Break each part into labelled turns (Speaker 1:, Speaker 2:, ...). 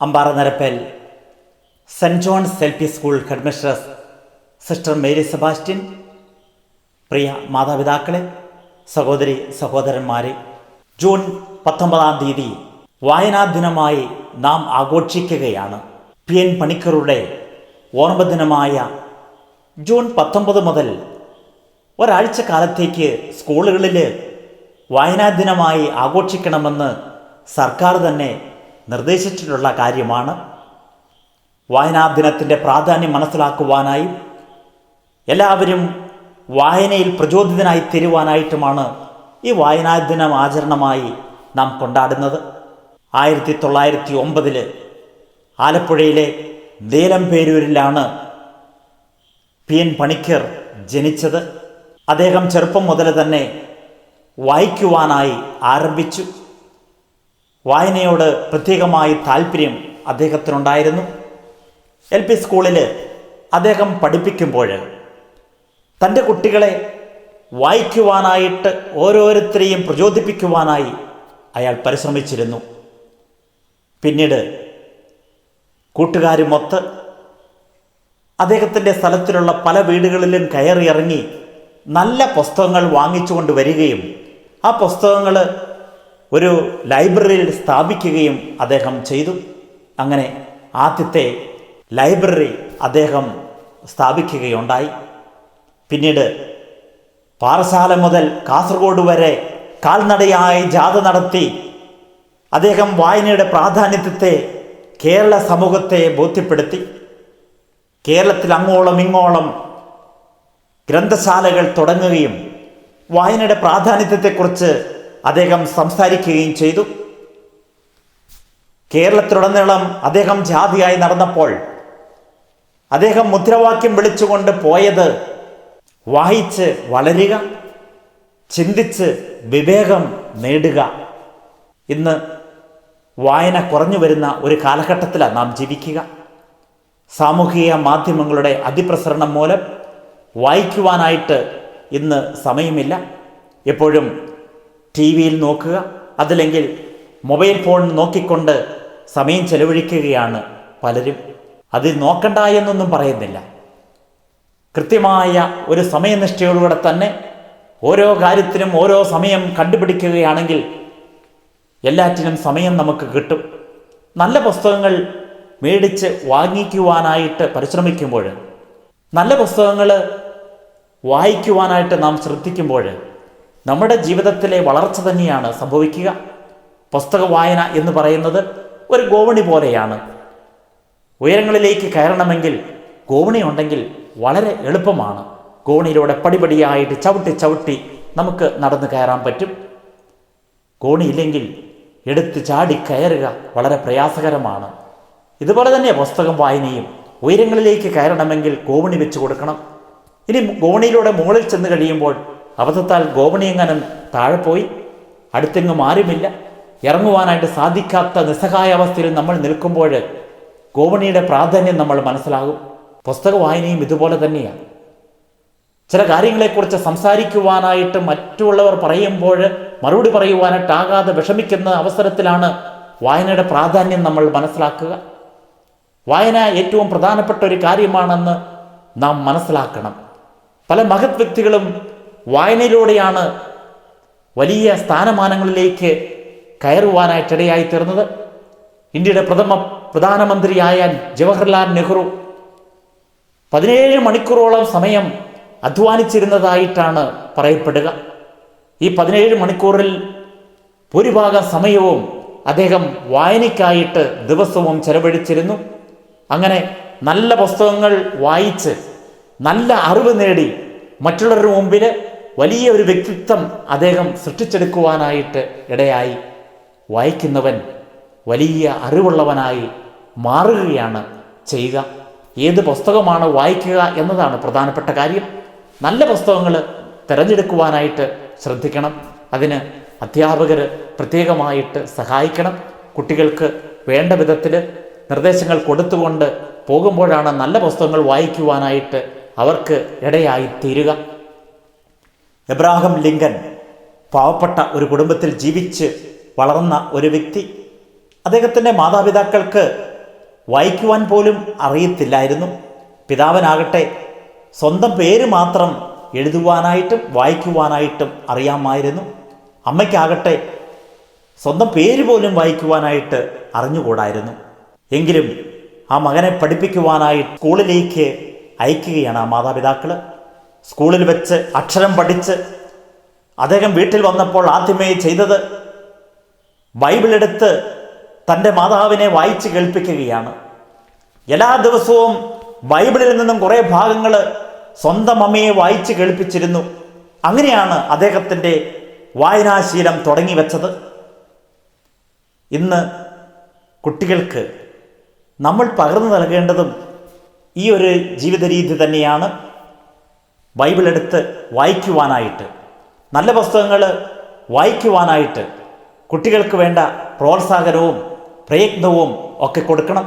Speaker 1: Ampara Narappal Saint John's L P school headmistress sister Mary Sebastian പ്രിയ മാതാപിതാക്കളെ സഹോദരി സഹോദരന്മാരെ June പത്തൊമ്പതാം തീയതി വായനാ ദിനമായി നാം ആഘോഷിക്കുകയാണ്. പി എൻ പണിക്കറുടെ ഓർമ്മദിനമായ ജൂൺ പത്തൊമ്പത് മുതൽ ഒരാഴ്ച കാലത്തേക്ക് സ്കൂളുകളിൽ വായനാ ദിനമായി ആഘോഷിക്കണമെന്ന് സർക്കാർ തന്നെ നിർദ്ദേശിച്ചിട്ടുള്ള കാര്യമാണ്. വായനാ ദിനത്തിന്റെ പ്രാധാന്യം മനസ്സിലാക്കുവാനായി എല്ലാവരും വായനയിൽ പ്രചോദിതനായി തീരുവാനായിട്ടുമാണ് ഈ വായനാ ദിനം ആചരണമായി നാം കൊണ്ടാടുന്നത്. ആയിരത്തി തൊള്ളായിരത്തി ഒമ്പതിൽ ആലപ്പുഴയിലെ ദേലംപേരൂരിലാണ് പി എൻ പണിക്കർ ജനിച്ചത്. അദ്ദേഹം ചെറുപ്പം മുതൽ തന്നെ വായിക്കുവാനായി ആരംഭിച്ചു. വായനയോട് പ്രത്യേകമായി താല്പര്യം അദ്ദേഹത്തിനുണ്ടായിരുന്നു. എൽ പി സ്കൂളിൽ അദ്ദേഹം പഠിപ്പിക്കുമ്പോൾ തന്റെ കുട്ടികളെ വായിക്കുവാനായിട്ട് ഓരോരുത്തരെയും പ്രചോദിപ്പിക്കുവാനായി അയാൾ പരിശ്രമിച്ചിരുന്നു. പിന്നീട് കൂട്ടുകാരുമൊത്ത് അദ്ദേഹത്തിന്റെ സ്ഥലത്തിലുള്ള പല വീടുകളിലും കയറിയിറങ്ങി നല്ല പുസ്തകങ്ങൾ വാങ്ങിച്ചുകൊണ്ട് വരികയും ആ പുസ്തകങ്ങൾ ഒരു ലൈബ്രറിയിൽ സ്ഥാപിക്കുകയും അദ്ദേഹം ചെയ്തു. അങ്ങനെ ആദ്യത്തെ ലൈബ്രറി അദ്ദേഹം സ്ഥാപിക്കുകയുണ്ടായി. പിന്നീട് പാറശാല മുതൽ കാസർഗോഡ് വരെ കാൽനടയായി ജാഥ നടത്തി. അദ്ദേഹം വായനയുടെ പ്രാധാന്യത്തെ കേരള സമൂഹത്തെ ബോധ്യപ്പെടുത്തി. കേരളത്തിൽ അങ്ങോളം ഇങ്ങോളം ഗ്രന്ഥശാലകൾ തുടങ്ങുകയും വായനയുടെ പ്രാധാന്യത്തെക്കുറിച്ച് അദ്ദേഹം സംസാരിക്കുകയും ചെയ്തു. കേരളത്തിലുടനീളം അദ്ദേഹം ജാതിയായി നടന്നപ്പോൾ അദ്ദേഹം മുദ്രാവാക്യം വിളിച്ചുകൊണ്ട് പോയത് വായിച്ച് വളരുക ചിന്തിച്ച് വിവേകം നേടുക. ഇന്ന് വായന കുറഞ്ഞു വരുന്ന ഒരു കാലഘട്ടത്തിലാണ് നാം ജീവിക്കുക. സാമൂഹിക മാധ്യമങ്ങളുടെ അതിപ്രസരണം മൂലം വായിക്കുവാനായിട്ട് ഇന്ന് സമയമില്ല. എപ്പോഴും ടി വിയിൽ നോക്കുക. അതല്ലെങ്കിൽ മൊബൈൽ ഫോൺ നോക്കിക്കൊണ്ട് സമയം ചെലവഴിക്കുകയാണ് പലരും. അതിൽ നോക്കണ്ട എന്നൊന്നും പറയുന്നില്ല. കൃത്യമായ ഒരു സമയനിഷ്ഠയോടുകൂടെ തന്നെ ഓരോ കാര്യത്തിനും ഓരോ സമയം കണ്ടുപിടിക്കുകയാണെങ്കിൽ എല്ലാറ്റിനും സമയം നമുക്ക് കിട്ടും. നല്ല പുസ്തകങ്ങൾ മേടിച്ച് വാങ്ങിക്കുവാനായിട്ട് പരിശ്രമിക്കുമ്പോൾ നല്ല പുസ്തകങ്ങൾ വായിക്കുവാനായിട്ട് നാം ശ്രദ്ധിക്കുമ്പോൾ നമ്മുടെ ജീവിതത്തിലെ വളർച്ച തന്നെയാണ് സംഭവിക്കുക. പുസ്തക വായന എന്ന് പറയുന്നത് ഒരു ഗോവണി പോലെയാണ്. ഉയരങ്ങളിലേക്ക് കയറണമെങ്കിൽ ഗോവണി ഉണ്ടെങ്കിൽ വളരെ എളുപ്പമാണ്. ഗോണിയിലൂടെ പടിപടിയായിട്ട് ചവിട്ടി ചവിട്ടി നമുക്ക് നടന്നു കയറാൻ പറ്റും. ഗോണിയില്ലെങ്കിൽ എടുത്ത് ചാടി കയറുക വളരെ പ്രയാസകരമാണ്. ഇതുപോലെ തന്നെ പുസ്തകം വായനയും ഉയരങ്ങളിലേക്ക് കയറണമെങ്കിൽ ഗോവണി വെച്ച് കൊടുക്കണം. ഇനി ഗോണിയിലൂടെ മുകളിൽ ചെന്ന് കഴിയുമ്പോൾ അബദ്ധത്താൽ താഴെപ്പോയി താഴെ പോയി അടുത്തെങ്ങും ആരുമില്ല. ഇറങ്ങുവാനായിട്ട് സാധിക്കാത്ത നിസ്സഹായ അവസ്ഥയിൽ നമ്മൾ നിൽക്കുമ്പോൾ ഗോപണിയുടെ പ്രാധാന്യം നമ്മൾ മനസ്സിലാകും. പുസ്തക വായനയും ഇതുപോലെ തന്നെയാണ്. ചില കാര്യങ്ങളെക്കുറിച്ച് സംസാരിക്കുവാനായിട്ട് മറ്റുള്ളവർ പറയുമ്പോൾ മറുപടി പറയുവാനായിട്ടാകാതെ വിഷമിക്കുന്ന അവസരത്തിലാണ് വായനയുടെ പ്രാധാന്യം നമ്മൾ മനസ്സിലാക്കുക. വായന ഏറ്റവും പ്രധാനപ്പെട്ട ഒരു കാര്യമാണെന്ന് നാം മനസ്സിലാക്കണം. പല മഹത് വ്യക്തികളും വായനയിലൂടെയാണ് വലിയ സ്ഥാനമാനങ്ങളിലേക്ക് കയറുവാനായിട്ടിടയായി തീർന്നത് ഇന്ത്യയുടെ പ്രഥമ പ്രധാനമന്ത്രിയായ ജവഹർലാൽ നെഹ്റു പതിനേഴ് മണിക്കൂറോളം സമയം അധ്വാനിച്ചിരുന്നതായിട്ടാണ് പറയപ്പെടുക. ഈ പതിനേഴ് മണിക്കൂറിൽ ഭൂരിഭാഗം സമയവും അദ്ദേഹം വായനയ്ക്കായിട്ട് ദിവസവും ചെലവഴിച്ചിരുന്നു. അങ്ങനെ നല്ല പുസ്തകങ്ങൾ വായിച്ച് നല്ല അറിവ് നേടി മറ്റുള്ളവരുടെ മുമ്പിൽ വലിയ ഒരു വ്യക്തിത്വം അദ്ദേഹം സൃഷ്ടിച്ചെടുക്കുവാനായിട്ട് ഇടയായി വായിക്കുന്നവൻ വലിയ അറിവുള്ളവനായി മാറുകയാണ് ചെയ്യുക ഏത് പുസ്തകമാണ് വായിക്കുക എന്നതാണ് പ്രധാനപ്പെട്ട കാര്യം. നല്ല പുസ്തകങ്ങൾ തിരഞ്ഞെടുക്കുവാനായിട്ട് ശ്രദ്ധിക്കണം. അതിന് അധ്യാപകർ പ്രത്യേകമായിട്ട് സഹായിക്കണം. കുട്ടികൾക്ക് വേണ്ട വിധത്തിൽ നിർദ്ദേശങ്ങൾ കൊടുത്തുകൊണ്ട് പോകുമ്പോഴാണ് നല്ല പുസ്തകങ്ങൾ വായിക്കുവാനായിട്ട് അവർക്ക് ഇടയായി തീരുക. എബ്രാഹം ലിങ്കൻ പാവപ്പെട്ട ഒരു കുടുംബത്തിൽ ജീവിച്ച് വളർന്ന ഒരു വ്യക്തി അദ്ദേഹത്തിന്റെ മാതാപിതാക്കൾക്ക് വായിക്കുവാൻ പോലും അറിയത്തില്ലായിരുന്നു. പിതാവനാകട്ടെ സ്വന്തം പേര് മാത്രം എഴുതുവാനായിട്ടും വായിക്കുവാനായിട്ടും അറിയാമായിരുന്നു. അമ്മയ്ക്കാകട്ടെ സ്വന്തം പേര് പോലും വായിക്കുവാനായിട്ട് അറിഞ്ഞുകൂടായിരുന്നു. എങ്കിലും ആ മകനെ പഠിപ്പിക്കുവാനായി സ്കൂളിലേക്ക് അയക്കുകയാണ് ആ മാതാപിതാക്കൾ സ്കൂളിൽ വെച്ച് അക്ഷരം പഠിച്ച് അദ്ദേഹം വീട്ടിൽ വന്നപ്പോൾ ആദ്യമേ ചെയ്തത് ബൈബിൾ എടുത്ത് തന്റെ മാതാവിനെ വായിച്ച് കേൾപ്പിക്കുകയാണ്. എല്ലാ ദിവസവും ബൈബിളിൽ നിന്നും കുറേ ഭാഗങ്ങൾ സ്വന്തം അമ്മയെ വായിച്ച് കേൾപ്പിച്ചിരുന്നു. അങ്ങനെയാണ് അദ്ദേഹത്തിന്റെ വായനാശീലം തുടങ്ങി വെച്ചത്. ഇന്ന് കുട്ടികൾക്ക് നമ്മൾ പകർന്നു നൽകേണ്ടതും ഈ ഒരു ജീവിത രീതി തന്നെയാണ് ബൈബിൾ എടുത്ത് വായിക്കുവാനായിട്ട്. നല്ല പുസ്തകങ്ങൾ വായിക്കുവാനായിട്ട് കുട്ടികൾക്ക് വേണ്ട പ്രോത്സാഹനവും പ്രയത്നവും ഒക്കെ കൊടുക്കണം.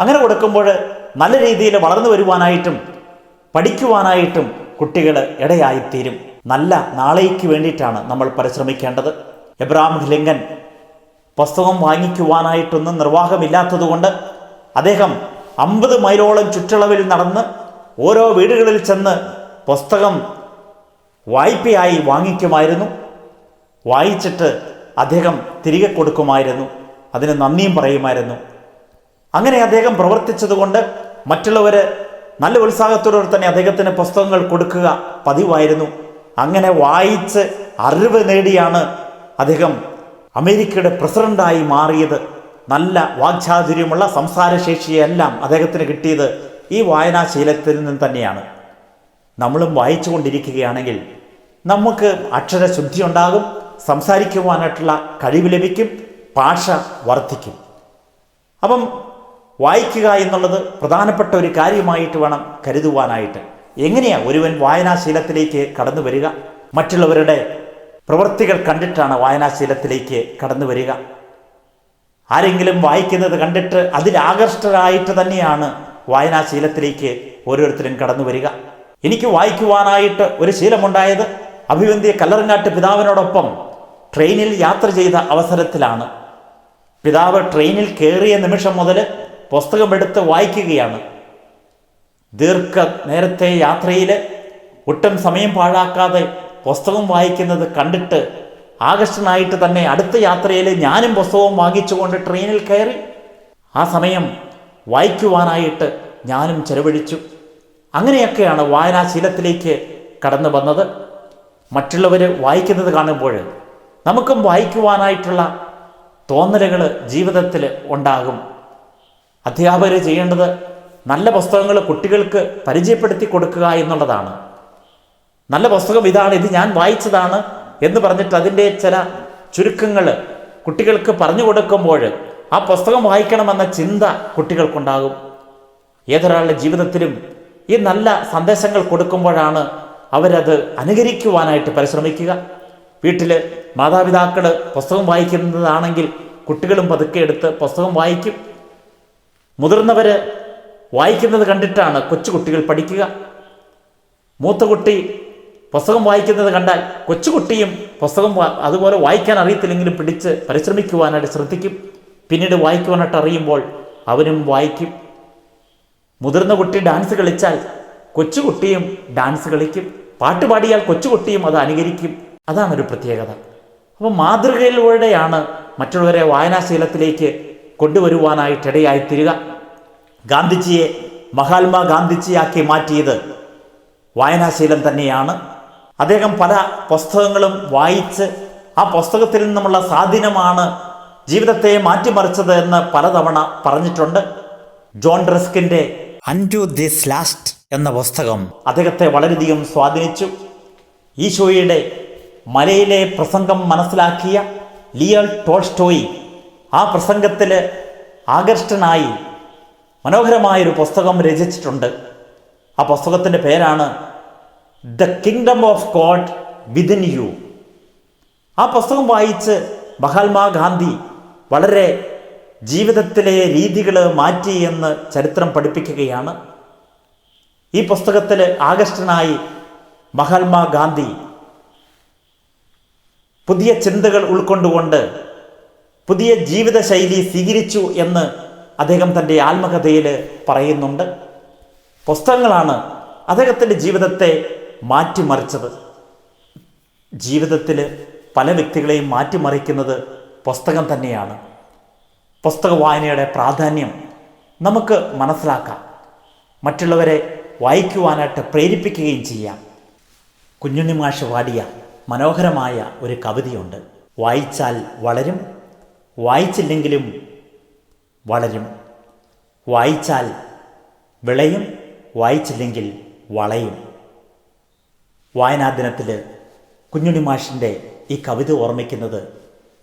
Speaker 1: അങ്ങനെ കൊടുക്കുമ്പോൾ നല്ല രീതിയിൽ വളർന്നു വരുവാനായിട്ടും പഠിക്കുവാനായിട്ടും കുട്ടികൾ ഇടയായിത്തീരും. നല്ല നാളേക്ക് വേണ്ടിയിട്ടാണ് നമ്മൾ പരിശ്രമിക്കേണ്ടത്. എബ്രാം ലിങ്കൻ പുസ്തകം വാങ്ങിക്കുവാനായിട്ടൊന്നും നിർവാഹമില്ലാത്തതുകൊണ്ട് അദ്ദേഹം അമ്പത് മൈലോളം ചുറ്റളവിൽ നടന്ന് ഓരോ വീടുകളിൽ ചെന്ന് പുസ്തകം വായ്പയായി വാങ്ങിക്കുമായിരുന്നു. വായിച്ചിട്ട് അദ്ദേഹം തിരികെ കൊടുക്കുമായിരുന്നു. അതിന് നന്ദിയും പറയുമായിരുന്നു. അങ്ങനെ അദ്ദേഹം പ്രവർത്തിച്ചതുകൊണ്ട് മറ്റുള്ളവർ നല്ല ഉത്സാഹത്തോടെ തന്നെ അദ്ദേഹത്തിന് പുസ്തകങ്ങൾ കൊടുക്കുക പതിവായിരുന്നു. അങ്ങനെ വായിച്ച് അറിവ് നേടിയാണ് അദ്ദേഹം അമേരിക്കയുടെ പ്രസിഡന്റായി മാറിയത്. നല്ല വാക്ചാതുര്യമുള്ള സംസാരശേഷിയെല്ലാം അദ്ദേഹത്തിന് കിട്ടിയത് ഈ വായനാശീലത്തിൽ നിന്ന് തന്നെയാണ്. നമ്മളും വായിച്ചു കൊണ്ടിരിക്കുകയാണെങ്കിൽ നമുക്ക് അക്ഷരശുദ്ധി ഉണ്ടാകും സംസാരിക്കുവാനായിട്ടുള്ള കഴിവ് ലഭിക്കും ഭാഷ വർദ്ധിക്കും. അപ്പം വായിക്കുക എന്നുള്ളത് പ്രധാനപ്പെട്ട ഒരു കാര്യമായിട്ട് വേണം കരുതുവാനായിട്ട്. എങ്ങനെയാണ് ഒരുവൻ വായനാശീലത്തിലേക്ക് കടന്നു വരിക? മറ്റുള്ളവരുടെ പ്രവൃത്തികൾ കണ്ടിട്ടാണ് വായനാശീലത്തിലേക്ക് കടന്നു വരിക. ആരെങ്കിലും വായിക്കുന്നത് കണ്ടിട്ട് അതിലാകർഷ്ടരായിട്ട് തന്നെയാണ് വായനാശീലത്തിലേക്ക് ഓരോരുത്തരും കടന്നു വരിക. എനിക്ക് വായിക്കുവാനായിട്ട് ഒരു ശീലമുണ്ടായത് അഭിവന്ധ്യ കല്ലറങ്ങാട്ട് പിതാവിനോടൊപ്പം ട്രെയിനിൽ യാത്ര ചെയ്ത അവസരത്തിലാണ്. പിതാവ് ട്രെയിനിൽ കയറിയ നിമിഷം മുതൽ പുസ്തകമെടുത്ത് വായിക്കുകയാണ്. ദീർഘ നേരത്തെ യാത്രയിൽ ഒട്ടും സമയം പാഴാക്കാതെ പുസ്തകം വായിക്കുന്നത് കണ്ടിട്ട് ആകർഷനായിട്ട് തന്നെ അടുത്ത യാത്രയിൽ ഞാനും പുസ്തകവും വാങ്ങിച്ചുകൊണ്ട് ട്രെയിനിൽ കയറി. ആ സമയം വായിക്കുവാനായിട്ട് ഞാനും ചെലവഴിച്ചു. അങ്ങനെയൊക്കെയാണ് വായനാശീലത്തിലേക്ക് കടന്നു വന്നത്. മറ്റുള്ളവർ വായിക്കുന്നത് കാണുമ്പോൾ നമുക്കും വായിക്കുവാനായിട്ടുള്ള തോന്നലുകൾ ജീവിതത്തിൽ ഉണ്ടാകും. അധ്യാപകർ ചെയ്യേണ്ടത് നല്ല പുസ്തകങ്ങൾ കുട്ടികൾക്ക് പരിചയപ്പെടുത്തി കൊടുക്കുക എന്നുള്ളതാണ്. നല്ല പുസ്തകം ഇതാണ് ഇത് ഞാൻ വായിച്ചതാണ്. എന്ന് പറഞ്ഞിട്ട് അതിന്റെ ചില ചുരുക്കങ്ങൾ കുട്ടികൾക്ക് പറഞ്ഞു കൊടുക്കുമ്പോൾ ആ പുസ്തകം വായിക്കണമെന്ന ചിന്ത കുട്ടികൾക്കുണ്ടാകും. ഏതൊരാളുടെ ജീവിതത്തിലും ഈ നല്ല സന്ദേശങ്ങൾ കൊടുക്കുമ്പോഴാണ് അവരത് അനുകരിക്കുവാനായിട്ട് പരിശ്രമിക്കുക. വീട്ടിൽ മാതാപിതാക്കൾ പുസ്തകം വായിക്കുന്നതാണെങ്കിൽ കുട്ടികളും പതുക്കെ എടുത്ത് പുസ്തകം വായിക്കും. മുതിർന്നവർ വായിക്കുന്നത് കണ്ടിട്ടാണ് കൊച്ചുകുട്ടികൾ പഠിക്കുക. മൂത്ത കുട്ടി പുസ്തകം വായിക്കുന്നത് കണ്ടാൽ കൊച്ചുകുട്ടിയും പുസ്തകം അതുപോലെ വായിക്കാൻ അറിയത്തില്ലെങ്കിലും പിടിച്ച് പരിശ്രമിക്കുവാനായിട്ട് ശ്രദ്ധിക്കും. പിന്നീട് വായിക്കുവാനായിട്ട് അറിയുമ്പോൾ അവനും വായിക്കും. മുതിർന്ന കുട്ടി ഡാൻസ് കളിച്ചാൽ കൊച്ചുകുട്ടിയും ഡാൻസ് കളിക്കും. പാട്ട് പാടിയാൽ കൊച്ചുകുട്ടിയും അത് അനുകരിക്കും. അതാണ് ഒരു പ്രത്യേകത. അപ്പോൾ മാതൃകയിലൂടെയാണ് മറ്റുള്ളവരെ വായനാശീലത്തിലേക്ക് കൊണ്ടുവരുവാനായിട്ടിടയായിത്തീരുക ഗാന്ധിജിയെ മഹാത്മാ ഗാന്ധിജിയാക്കി മാറ്റിയത് വായനാശീലം തന്നെയാണ്. അദ്ദേഹം പല പുസ്തകങ്ങളും വായിച്ച് ആ പുസ്തകത്തിൽ നിന്നുമുള്ള സ്വാധീനമാണ് ജീവിതത്തെ മാറ്റിമറിച്ചത് എന്ന് പലതവണ പറഞ്ഞിട്ടുണ്ട്. ജോൺ ഡ്രസ്കിന്റെ അന്റു ദിസ് ലാസ്റ്റ് എന്ന പുസ്തകം അദ്ദേഹത്തെ വളരെയധികം സ്വാധീനിച്ചു. ഈശോയുടെ മലയിലെ പ്രസംഗം മനസ്സിലാക്കിയ ലിയൽ ടോൾസ്റ്റോയി ആ പ്രസംഗത്തിൽ ആകർഷ്ടനായി മനോഹരമായൊരു പുസ്തകം രചിച്ചിട്ടുണ്ട്. ആ പുസ്തകത്തിന്റെ പേരാണ് the kingdom of God within you ആ പുസ്തകം വായിച്ച് മഹാത്മാഗാന്ധി വളരെ ജീവിതത്തിലെ രീതികൾ മാറ്റി എന്ന് ചരിത്രം പഠിപ്പിക്കുകയാണ്. ഈ പുസ്തകത്തിൽ ആകർഷ്ടനായി മഹാത്മാഗാന്ധി പുതിയ ചിന്തകൾ ഉൾക്കൊണ്ടുകൊണ്ട് പുതിയ ജീവിതശൈലി സ്വീകരിച്ചു എന്ന് അദ്ദേഹം തന്റെ ആത്മകഥയിൽ പറയുന്നുണ്ട്. പുസ്തകങ്ങളാണ് അദ്ദേഹത്തിന്റെ ജീവിതത്തെ മാറ്റിമറിച്ചത്. ജീവിതത്തിൽ പല വ്യക്തികളെയും മാറ്റിമറിക്കുന്നത് പുസ്തകം തന്നെയാണ്. പുസ്തക വായനയുടെ പ്രാധാന്യം നമുക്ക് മനസ്സിലാക്കാം. മറ്റുള്ളവരെ വായിക്കുവാനായിട്ട് പ്രേരിപ്പിക്കുകയും ചെയ്യാം. കുഞ്ഞുണ്ണി മാഷ് പാടിയ മനോഹരമായ ഒരു കവിതയുണ്ട്. വായിച്ചാൽ വളരും വായിച്ചില്ലെങ്കിലും വളരും. വായിച്ചാൽ വിളയും വായിച്ചില്ലെങ്കിൽ വളയും. വായനാ ദിനത്തിൽ കുഞ്ഞുണ്ണി മാഷിന്റെ ഈ കവിത ഓർമ്മിക്കുന്നത്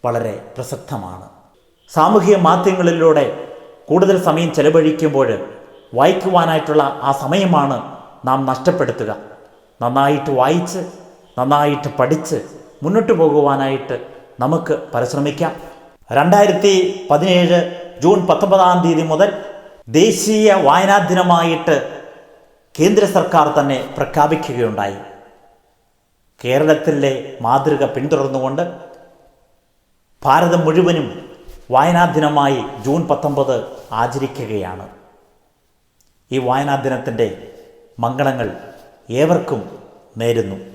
Speaker 1: വളരെ പ്രസക്തമാണ്. സാമൂഹിക മാധ്യമങ്ങളിലൂടെ കൂടുതൽ സമയം ചെലവഴിക്കുമ്പോൾ വായിക്കുവാനായിട്ടുള്ള ആ സമയമാണ് നാം നഷ്ടപ്പെടുത്തുക. നന്നായിട്ട് വായിച്ച് നന്നായിട്ട് പഠിച്ച് മുന്നോട്ട് പോകുവാനായിട്ട് നമുക്ക് പരിശ്രമിക്കാം. രണ്ടായിരത്തി പതിനേഴ് ജൂൺ പത്തൊമ്പതാം തീയതി മുതൽ ദേശീയ വായനാ ദിനമായിട്ട് കേന്ദ്ര സർക്കാർ തന്നെ പ്രഖ്യാപിക്കുകയുണ്ടായി. കേരളത്തിലെ മാതൃക പിന്തുടർന്നുകൊണ്ട് ഭാരതം മുഴുവനും വായനാ ദിനമായി ജൂൺ പത്തൊമ്പത് ആചരിക്കുകയാണ്. ഈ വായനാ ദിനത്തിന്റെ മംഗളങ്ങൾ ഏവർക്കും നേരുന്നു.